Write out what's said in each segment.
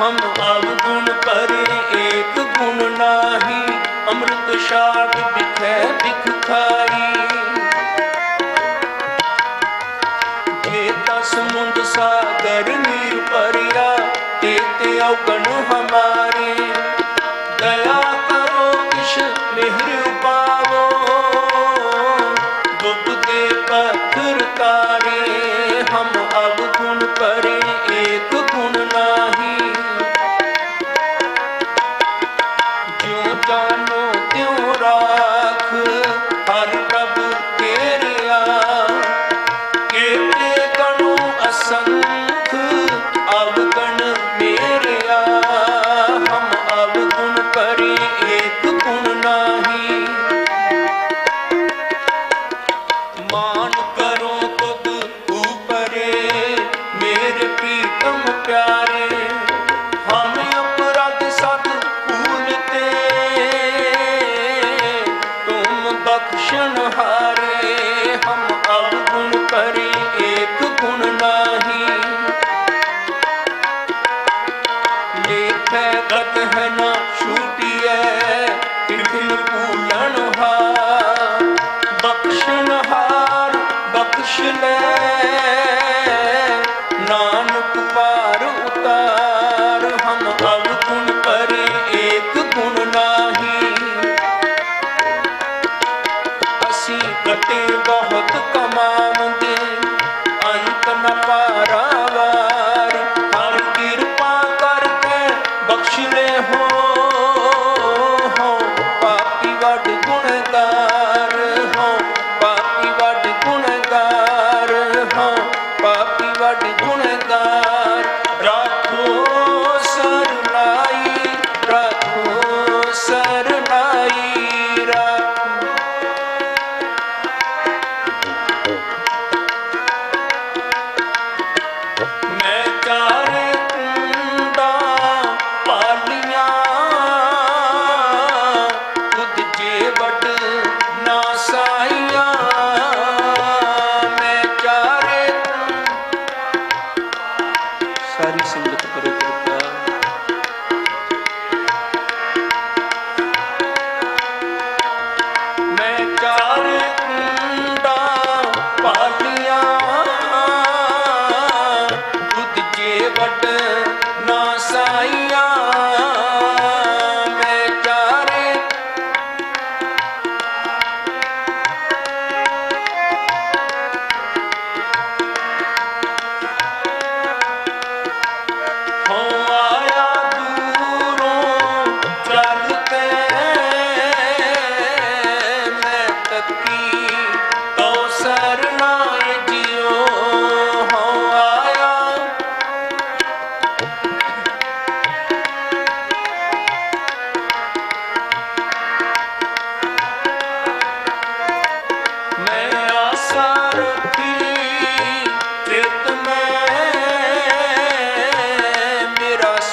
ਹਮ ਅਵਗੁਣ ਪਰ ਏਕ ਗੁਣ ਨਾਹੀ, ਅੰਮ੍ਰਿਤ ਛਾਟ ਬਿਖੈ ਬਿਖ ਖਾਈ। ਜੇ ਤਸ ਮੁੰਦ ਸਾਗਰ ਨੀਰ ਪਰਿਆ ਤੇ ਤੇ ਔਗਣ ਹਮਾਰੇ। 这样多啊 ਕਰਦਾ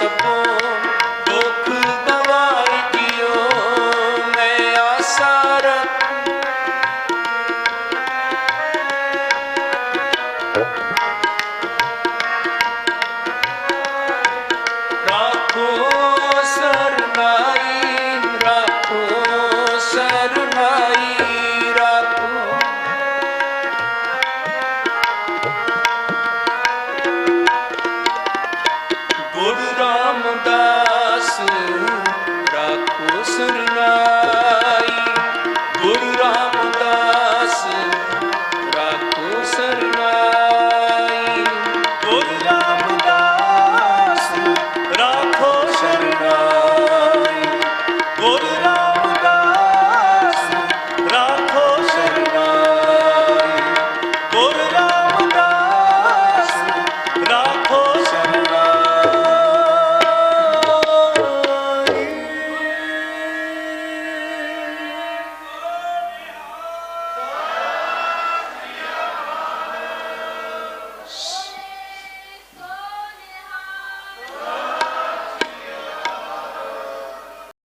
possible.